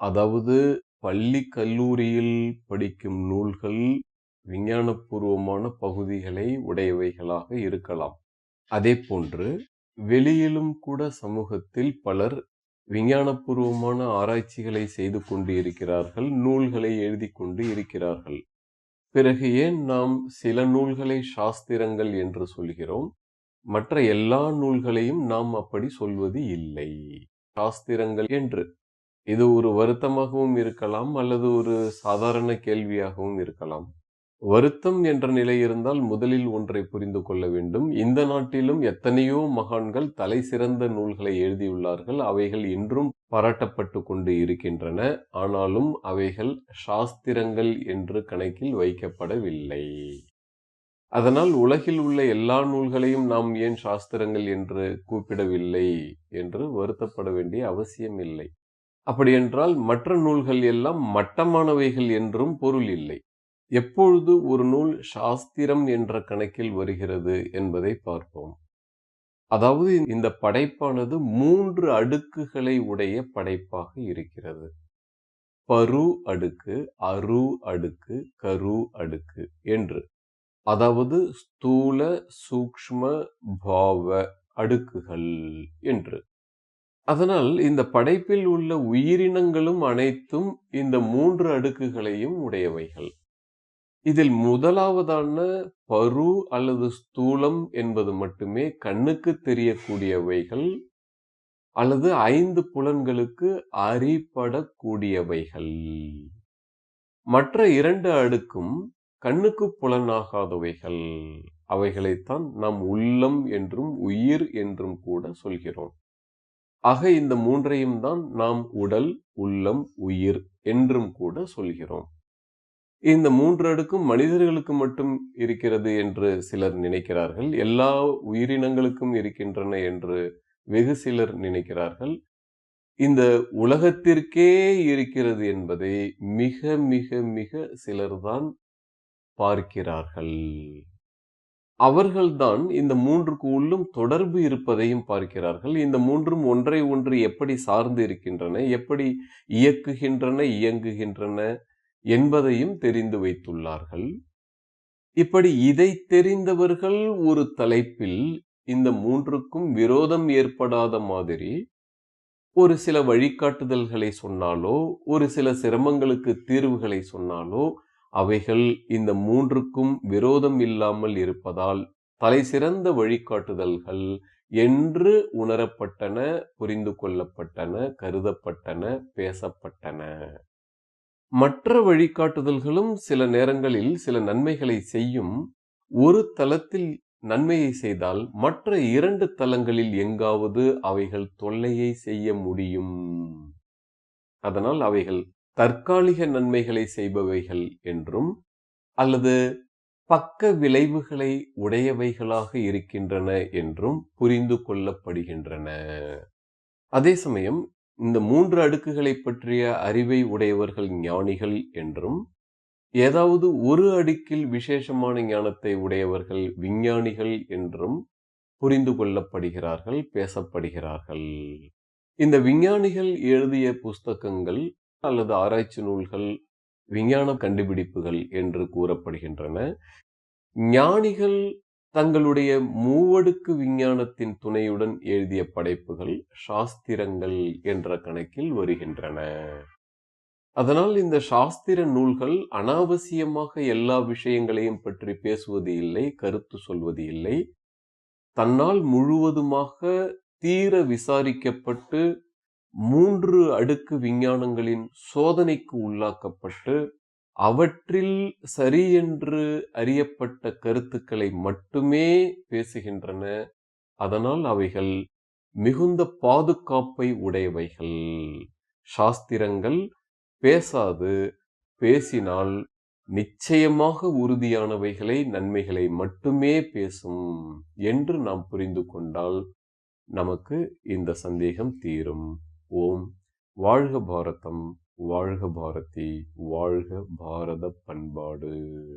அதாவது பள்ளி, கல்லூரியில் படிக்கும் நூல்கள் விஞ்ஞானபூர்வமான பகுதிகளை உடையவைகளாக இருக்கலாம். அதே போன்று வெளியிலும் கூட சமூகத்தில் பலர் விஞ்ஞானபூர்வமான ஆராய்ச்சிகளை செய்து கொண்டு இருக்கிறார்கள். நூல்களை எழுதி கொண்டு இருக்கிறார்கள். பிறகு ஏன் நாம் சில நூல்களை சாஸ்திரங்கள் என்று சொல்கிறோம்? மற்ற எல்லா நூல்களையும் நாம் அப்படி சொல்வது இல்லை. சாஸ்திரங்கள் என்று. இது ஒரு வருத்தமாகவும் இருக்கலாம் அல்லது ஒரு சாதாரண கேள்வியாகவும் இருக்கலாம். வருத்தம் என்ற நிலை இருந்தால் முதலில் ஒன்றை புரிந்து கொள்ள வேண்டும். இந்த நாட்டிலும் எத்தனையோ மகான்கள் தலை சிறந்த நூல்களை எழுதியுள்ளார்கள். அவைகள் இன்றும் பாராட்டப்பட்டு கொண்டு இருக்கின்றன. ஆனாலும் அவைகள் சாஸ்திரங்கள் என்று கணக்கில் வைக்கப்படவில்லை. அதனால் உலகில் உள்ள எல்லா நூல்களையும் நாம் ஏன் சாஸ்திரங்கள் என்று கூப்பிடவில்லை என்று வருத்தப்பட வேண்டிய அவசியம் இல்லை. அப்படியென்றால் மற்ற நூல்கள் எல்லாம் மட்டமானவைகள் என்றும் பொருள் இல்லை. எப்பொழுது ஒரு நூல் சாஸ்திரம் என்ற கணக்கில் வருகிறது என்பதை பார்ப்போம். அதாவது இந்த படைப்பானது மூன்று அடுக்குகளை உடைய படைப்பாக இருக்கிறது. பரு அடுக்கு, அரு அடுக்கு, கரு அடுக்கு என்று. அதாவது ஸ்தூல, சூக்ம பாவ அடுக்குகள் என்று. அதனால் இந்த படைப்பில் உள்ள உயிரினங்களும் அனைத்தும் இந்த மூன்று அடுக்குகளையும் உடையவைகள். இதில் முதலாவதான பரு அல்லது ஸ்தூலம் என்பது மட்டுமே கண்ணுக்கு தெரியக்கூடியவைகள் அல்லது ஐந்து புலன்களுக்கு அறிபடக்கூடியவைகள். மற்ற இரண்டு அடுக்கும் கண்ணுக்கு புலனாகாதவைகள். அவைகளைத்தான் நாம் உள்ளம் என்றும் உயிர் என்றும் கூட சொல்கிறோம். ஆக இந்த மூன்றையும் தான் நாம் உடல், உள்ளம், உயிர் என்றும் கூட சொல்கிறோம். இந்த மூன்று அடுக்கும் மனிதர்களுக்கு மட்டும் இருக்கிறது என்று சிலர் நினைக்கிறார்கள். எல்லா உயிரினங்களுக்கும் இருக்கின்றன என்று வெகு சிலர் நினைக்கிறார்கள். இந்த உலகத்திற்கே இருக்கிறது என்பதை மிக மிக மிக சிலர்தான் பார்க்கிறார்கள். அவர்கள்தான் இந்த மூன்றுக்கு உள்ளும் தொடர்பு இருப்பதையும் பார்க்கிறார்கள். இந்த மூன்றும் ஒன்றை ஒன்று எப்படி சார்ந்து இருக்கின்றன, எப்படி இயக்குகின்றன, இயங்குகின்றன என்பதையும் தெரிந்து வைத்துள்ளார்கள். இப்படி இதை தெரிந்தவர்கள் ஒரு தலைப்பில் இந்த மூன்றுக்கும் விரோதம் ஏற்படாத மாதிரி ஒரு சில வழிகாட்டுதல்களை சொன்னாலோ, ஒரு சில சிரமங்களுக்கு தீர்வுகளை சொன்னாலோ, அவைகள் இந்த மூன்றுக்கும் விரோதம் இல்லாமல் இருப்பதால் தலை சிறந்த வழிகாட்டுதல்கள் என்று உணரப்பட்டன, புரிந்து கொள்ளப்பட்டன, கருதப்பட்டன, பேசப்பட்டன. மற்ற வழிகாட்டுதல்களும் சில நேரங்களில் சில நன்மைகளை செய்யும். ஒரு தளத்தில் நன்மையை செய்தால் மற்ற இரண்டு தலங்களில் எங்காவது அவைகள் தொல்லையை செய்ய முடியும். அதனால் அவைகள் தற்காலிக நன்மைகளை செய்பவைகள் என்றும் அல்லது பக்க விளைவுகளை உடையவைகளாக இருக்கின்றன என்றும் புரிந்து கொள்ளப்படுகின்றன. அதே சமயம் இந்த மூன்று அடுக்குகளை பற்றிய அறிவை உடையவர்கள் ஞானிகள் என்றும் ஏதாவது ஒரு அடுக்கில் விசேஷமான ஞானத்தை உடையவர்கள் விஞ்ஞானிகள் என்றும் புரிந்து கொள்ளப்படுகிறார்கள் பேசப்படுகிறார்கள் இந்த விஞ்ஞானிகள் எழுதிய புஸ்தகங்கள் அல்லது ஆராய்ச்சி நூல்கள் விஞ்ஞான கண்டுபிடிப்புகள் என்று கூறப்படுகின்றன. ஞானிகள் தங்களுடைய மூவடுக்கு விஞ்ஞானத்தின் துணையுடன் எழுதிய படைப்புகள் சாஸ்திரங்கள் என்ற கணக்கில் வருகின்றன. அதனால் இந்த சாஸ்திர நூல்கள் அனாவசியமாக எல்லா விஷயங்களையும் பற்றி பேசுவது இல்லை கருத்து சொல்வது இல்லை. தன்னால் முழுவதுமாக தீர விசாரிக்கப்பட்டு மூன்று அடுக்கு விஞ்ஞானங்களின் சோதனைக்கு உள்ளாக்கப்பட்டு அவற்றில் சரி என்று அறியப்பட்ட கருத்துக்களை மட்டுமே பேசுகின்றன. அதனால் அவைகள் மிகுந்த பாதுகாப்பை உடையவைகள். சாஸ்திரங்கள் பேசாது பேசினால் நிச்சயமாக உறுதியானவைகளை நன்மைகளை மட்டுமே பேசும் என்று நாம் புரிந்து கொண்டால் நமக்கு இந்த சந்தேகம் தீரும். ஓம். வாழ்க பாரதம் வாழ்க பாரதி வாழ்க பாரத பண்பாடு.